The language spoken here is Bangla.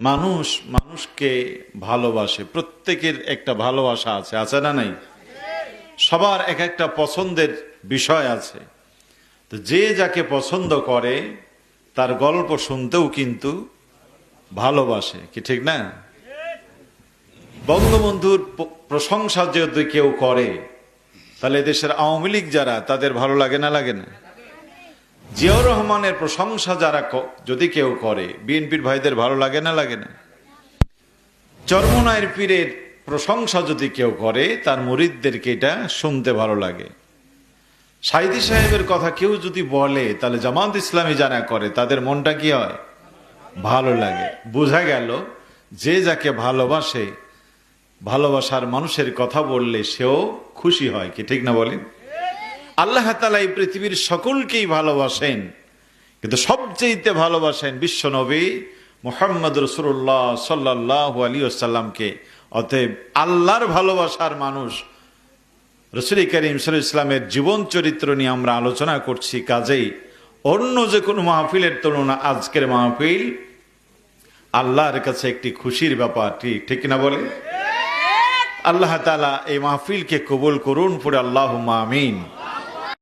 মানুষ মানুষকে ভালোবাসে, প্রত্যেকের একটা ভালোবাসা আছে আছে না নাই? সবার এক একটা পছন্দের বিষয় আছে। তো যে যাকে পছন্দ করে, তার গল্প শুনতেও কিন্তু ভালোবাসে, কি ঠিক না? বঙ্গবন্ধুর প্রশংসা যদি কেউ করে, তাহলে দেশের আওয়ামী লীগ যারা, তাদের ভালো লাগে না লাগে না? জিয়াউর রহমানের প্রশংসা যারা যদি কেউ করে, বিএনপির ভাইদের ভালো লাগে না লাগে না? চরমনায়ের পীরের প্রশংসা যদি কেউ করে, তার মুরিদদেরকে এটা শুনতে ভালো লাগে। সাইদি সাহেবের কথা কেউ যদি বলে, তাহলে জামাত ইসলামী যারা করে, তাদের মনটা কি হয়? ভালো লাগে। বোঝা গেল, যে যাকে ভালোবাসে, ভালোবাসার মানুষের কথা বললে সেও খুশি হয়, কি ঠিক না বলেন? আল্লাহ তালা এই পৃথিবীর সকলকেই ভালোবাসেন। কিন্তু সবচেয়েতে ভালোবাসেন বিশ্ব নবী মোহাম্মদ রসুল্লাহ সাল্লাহ আলী আসাল্লামকে অতএব আল্লাহর ভালোবাসার মানুষ রসুল করিম সাল ইসলামের জীবন চরিত্র নিয়ে আমরা আলোচনা করছি। কাজেই অন্য যে কোনো মাহফিলের তুলনা আজকের মাহফিল আল্লাহর কাছে একটি খুশির ব্যাপার। ঠিক ঠিক না বলে আল্লাহ তালা এই মাহফিলকে কবুল করুন পরে আল্লাহ আমিন।